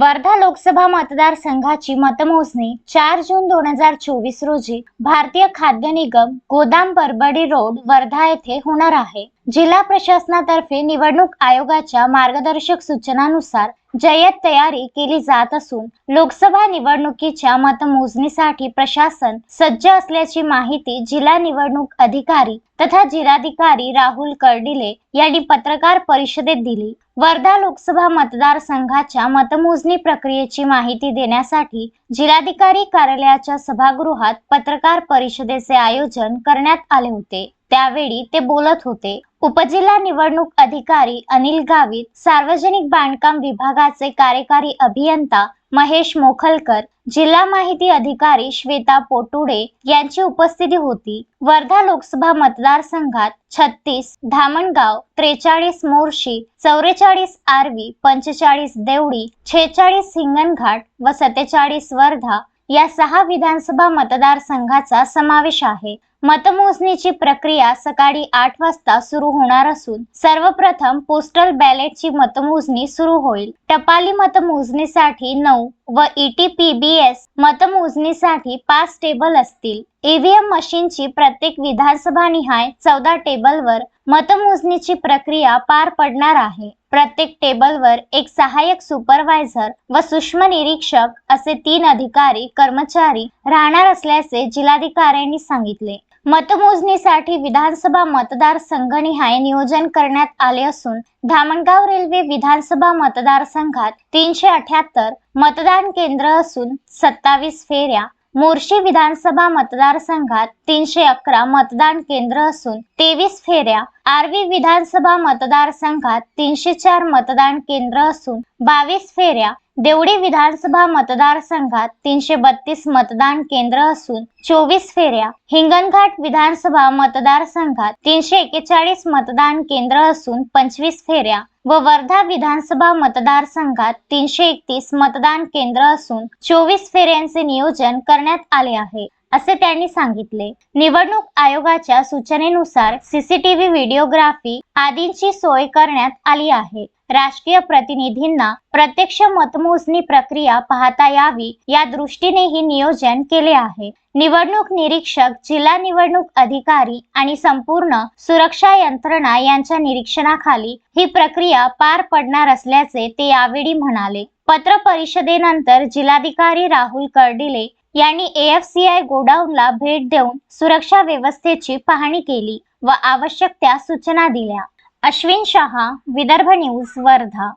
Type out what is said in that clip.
वर्धा लोकसभा मतदारसंघाची मतमोजणी चार जून दोन हजार चोवीस रोजी भारतीय खाद्य निगम गोदाम परबडी रोड वर्धा येथे होणार आहे. जिल्हा प्रशासनातर्फे निवडणूक आयोगाच्या मार्गदर्शक सूचनानुसार जय्यत तयारी केली जात असून लोकसभा निवडणुकीच्या मतमोजणीसाठी प्रशासन सज्ज असल्याची माहिती जिल्हा निवडणूक अधिकारी तथा जिल्हाधिकारी राहुल कर्डिले यांनी पत्रकार परिषदेत दिली. वर्धा लोकसभा मतदारसंघाच्या मतमोजणी प्रक्रियेची माहिती देण्यासाठी जिल्हाधिकारी कार्यालयाच्या सभागृहात पत्रकार परिषदेचे आयोजन करण्यात आले होते. त्यावेळी ते बोलत होते. उपजिल्हा निवडणूक अधिकारी अनिल गावित सार्वजनिक बांधकाम विभागाचे कार्यकारी अभियंता महेश मोखलकर जिल्हा माहिती अधिकारी श्वेता पोटुडे यांची उपस्थिती होती. वर्धा लोकसभा मतदारसंघात छत्तीस धामणगाव त्रेचाळीस मोर्शी चौवेचाळीस आर्वी पंचेचाळीस देवडी छेचाळीस हिंगणघाट व सत्तेचाळीस वर्धा या सहा विधानसभा मतदारसंघाचा समावेश आहे. मतमोजणीची प्रक्रिया सकाळी आठ वाजता सुरू होणार असून सर्वप्रथम पोस्टल बॅलेटची मतमोजणी सुरू होईल. टपाली मतमोजणीसाठी नऊ व ईटीपीबीएस मतमोजणीसाठी पाच टेबल असतील. ईव्हीएम मशीनची प्रत्येक विधानसभा निहाय चौदा टेबलवर मतमोजणीची प्रक्रिया पार पडणार आहे. प्रत्येक टेबलवर एक सहाय्यक सुपरवायझर व सूक्ष्म निरीक्षक असे तीन अधिकारी कर्मचारी राहणार असल्याचे जिल्हाधिकाऱ्यांनी सांगितले. मतमोजणीसाठी विधानसभा मतदार संघनिहाय नियोजन करण्यात आले असून धामणगाव रेल्वे विधानसभा मतदारसंघात तीनशे अठ्याहत्तर मतदान केंद्र असून सत्तावीस फेऱ्या मोर्शी विधानसभा मतदारसंघात तीनशे अकरा मतदान केंद्र असून तेवीस फेऱ्या आर्वी विधानसभा मतदारसंघात तीनशे चार मतदान केंद्र असून बावीस फेऱ्या देवडी विधानसभा मतदारसंघात तीनशे बत्तीस मतदान केंद्र असून चोवीस फेऱ्या हिंगणघाट विधानसभा मतदारसंघात तीनशे एकेचाळीस मतदान केंद्र असून पंचवीस फेऱ्या व वर्धा विधानसभा मतदारसंघात तीनशे एकतीस मतदान केंद्र असून चोवीस फेऱ्यांचे नियोजन करण्यात आले आहे. असे त्यांनी सांगितले. निवडणूक आयोगाच्या सूचनेनुसार सीसीटीव्ही व्हिडिओग्राफी आदींची सोय करण्यात आली आहे. राजकीय प्रतिनिधींना प्रत्यक्ष मतमोजणी प्रक्रिया पाहता यावी या दृष्टीने ही नियोजन केले आहे. निवडणूक निरीक्षक जिल्हा निवडणूक अधिकारी आणि संपूर्ण सुरक्षा यंत्रणा यांच्या निरीक्षणाखाली ही प्रक्रिया पार पडणार असल्याचे ते यावेळी म्हणाले. पत्र परिषदेनंतर जिल्हाधिकारी राहुल कर्डिले यांनी एएफसीआय गोडाऊनला भेट देऊन सुरक्षा व्यवस्थेची पाहणी केली व आवश्यक त्या सूचना दिल्या. अश्विन शहा विदर्भ न्यूज वर्धा.